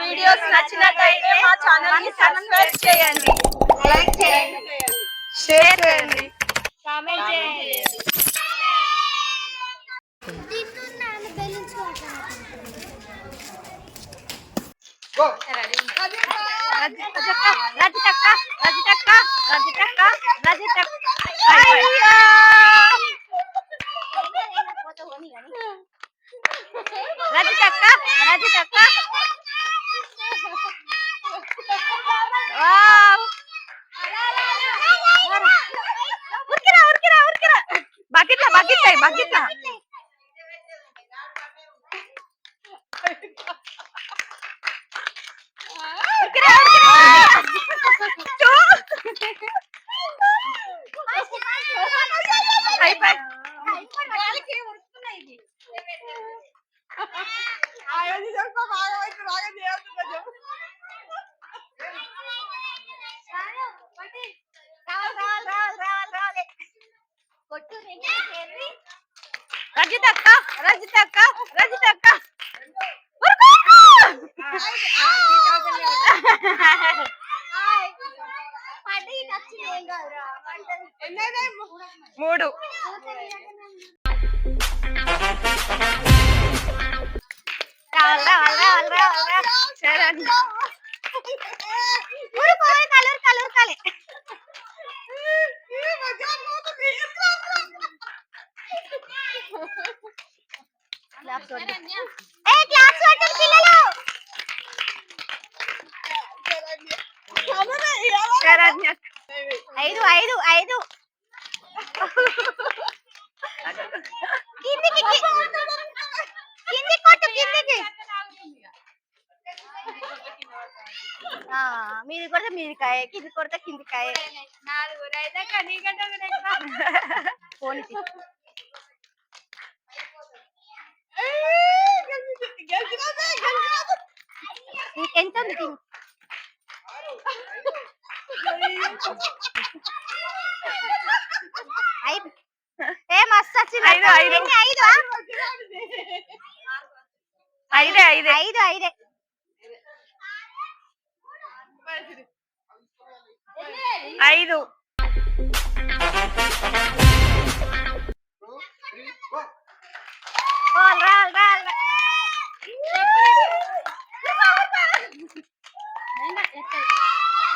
Videos నచ్చినట్లయితే మా ఛానల్ని సబ్స్క్రైబ్ చేయండి. లైక్ చేయండి. షేర్ చేయండి. కామెంట్ చేయండి. తింటున్నాను బెలూన్స్ రజితక్క రజితక్క రజితక్క రజితక్క రజితక్క రజితక్క రజితక్క bakit na? High five! Saranya ఐదు ఐదు ఐదు కిందికి కి- కిందికి కొట్టు కిందికి ఆ, మీది కొడితే మీది కాయ కింది కొడితే కింది కాయ పోనీ తీ. ఇంకెంత ఉంది తిను. ఐదు ఏ మస్తు వచ్చింది ఐదు, ఐదు. ఎన్ని ఐదు ఆ? ఐదే ఐదే ఐదు ఐదే ఐదు రాల్ రాల్ రాల్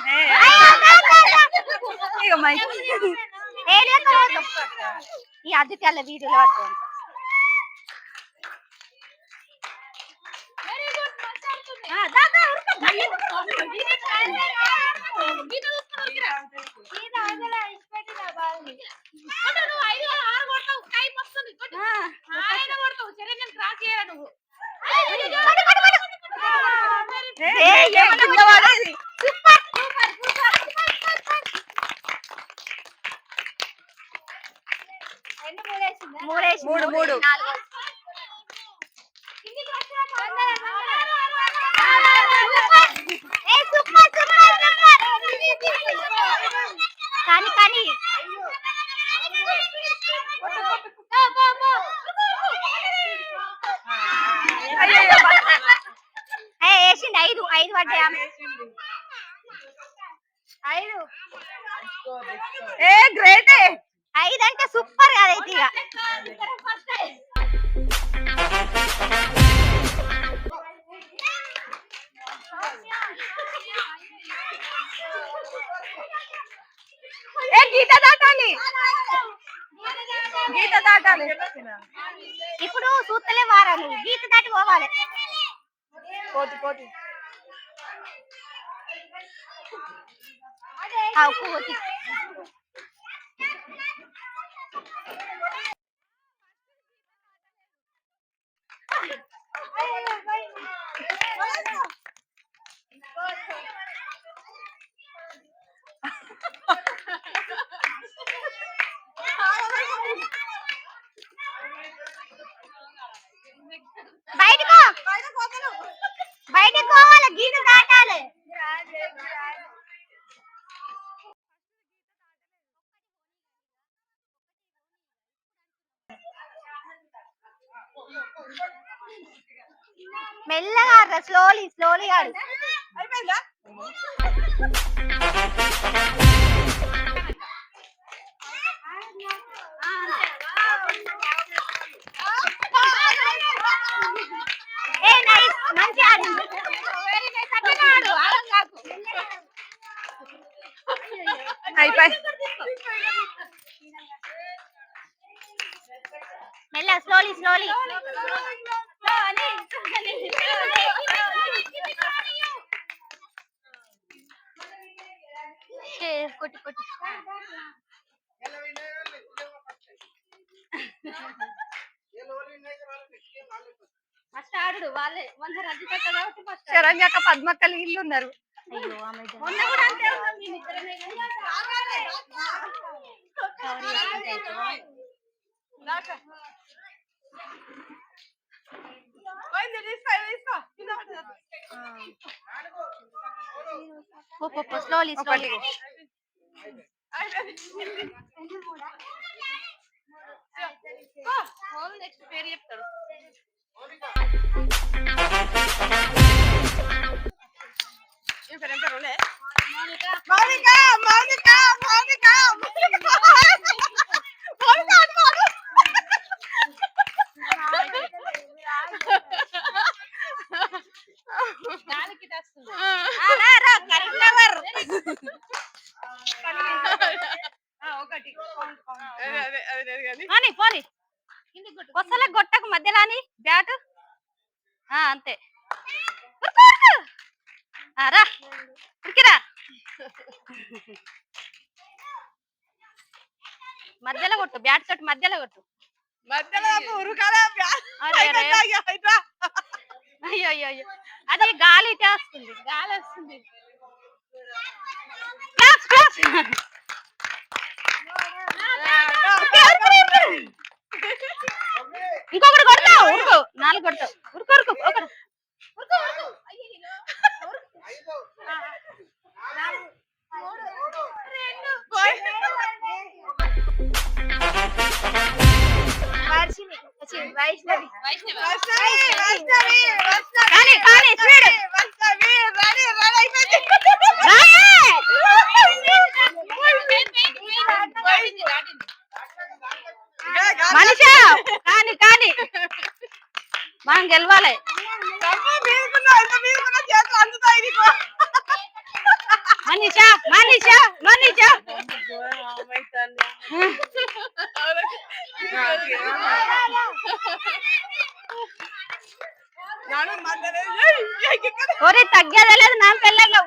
ఏ, ఇక మైక్ ఈ అద్దెకాల వీడియోలో పడుతుంది నువ్వు దా, దా, ఉరుకు. ఆ, కొట్టు, కొట్టు, కొట్టు. ఏ, ఏ, కింద పడేది. సూపర్ సూపర్ సూపర్ మూడేసి మూడు, కానీ కానీ. వేసిండు ఐదు ఐదు పడ్డాయా ఐదు. ఏ గ్రేటే. ఐదు అంటే సూపర్ కదైతే ఇక. ఏ గీత దాటాలి. గీత దాటాలి. ఇప్పుడు సూత్తలే వారా నువ్వు గీత దాటి పోవాలి. బయటకు బయటకు పోవాలి గీత దాటాలి మెల్లగా ఆడరా స్లోలీ స్లోలీ ఆడు అయిపోయిందా ఏ నైస్ మంచి ఆడింది అయిపోయి మెల్ల స్లోలీ స్లోలీ కొట్టి కొట్టి. ఫస్ట్ ఆడు వాళ్ళే కాబట్టి ఫస్ట్ శరణ్యక పద్మక్కలు ఇల్లు ఉన్నారు. మొన్న కూడా అంతే ఉన్నాం మేము ఇద్దరమే. పోయింది, తీసుకో, తీసుకో. కింద స్లోలీ స్లోలీ नेक्स्ट वेरिएट करो ये करें रोल है मोनिका मोनिका मोनिका मोनिका మధ్యలో కొట్టు బ్యాట్ తోటి మధ్యలో కొట్టు. మధ్యలో. అయ్యో అయ్యో అయ్యో అది గాలి ఇటే వస్తుంది గాలి వస్తుంది. ఇంకొకటి కొడతావు ఉరుకు. నాలుగు కొడతావు. ఉరుకు ఉరుకు ఒకటి మనిషా కానీ కానీ. మనం గెలవాలి. మనీషా మనీషా మనీషా ఒరే తగ్గేదే లేదు నా పిల్లలు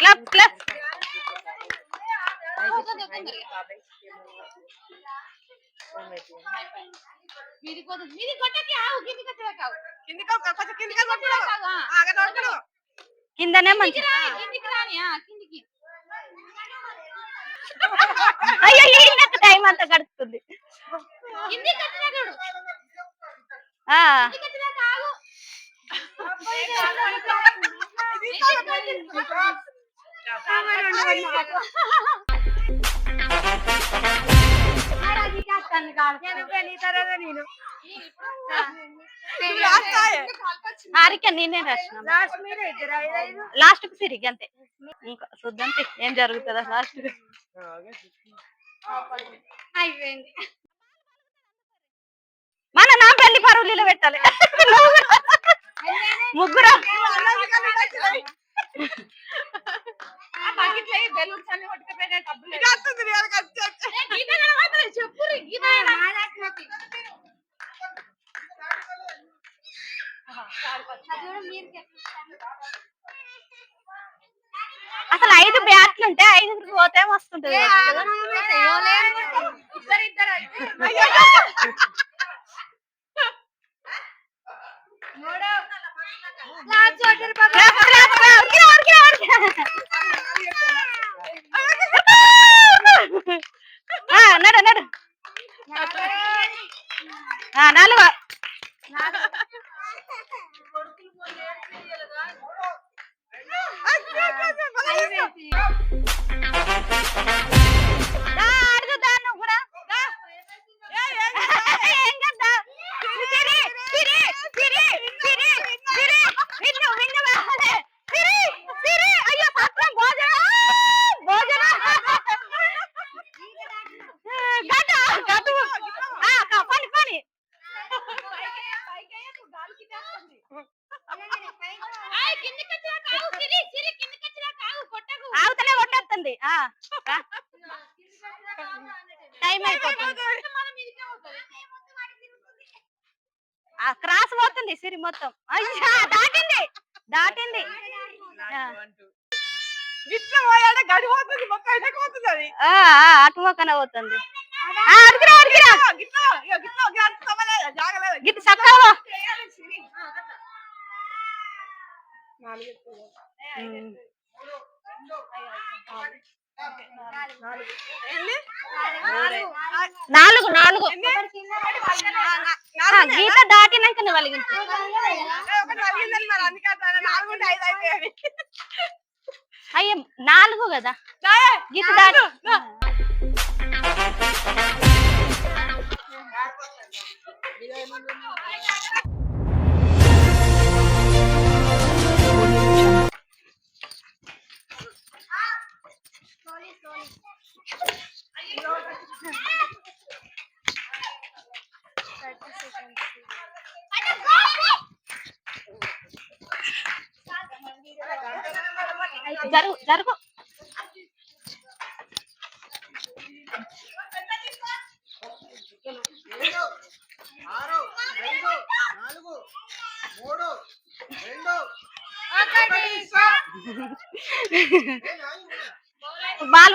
క్లబ్ క్లబ్ మీది కొద్ది మీది కొట్టకి ఆవు కావు కిందనే మంచి కిందికి రాని ఆ, కిందికి. అయ్యో ఈయనకు టైం అంతా గడుస్తుంది. కిందికి వచ్చినా చూడు ఆ. కిందికి ఆగు. హారిక నేనే రాసిన లాస్ట్కు సిరిగి అంతే ఇంకా చూద్దాం ఏం జరుగుతుందా లాస్ట్ అయిపోయింది మన నా పెళ్ళి పరువులు పెట్టాలి ముగ్గురు ఇట్లా బెలూన్స్ అన్ని కొట్టుకుపోయినా డబ్బులు చెప్పు అసలు ఐదు బ్యాట్లు ఉంటే ఐదుగురికి పోతే వస్తుంటది అయితే నడు నడు ఆ, నాలుగు ఆవుతలే కొట్టేస్తుంది ఆ, రా. టైం అయిపోతుంది ఆ, క్రాస్ పోతుంది సిరి మొత్తం అయ్యా దాటింది దాటింది అటు మొక్కన పోతుంది ఆ, అడిగిరా నాలుగు నాలుగు. గీత దాటినాక వెలిగించు అయ్యో నాలుగు కదా. గీత దాటి జరుగు జరుగు. రెండు బాల్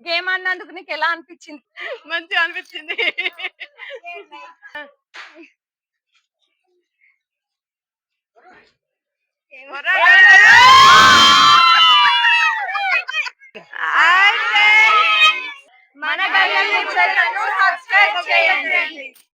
గేమ్ అన్నందుకు నీకు ఎలా అనిపించింది? మంచిగా అనిపించింది. మన గల్లీ సబ్స్క్రైబ్ చేయండి.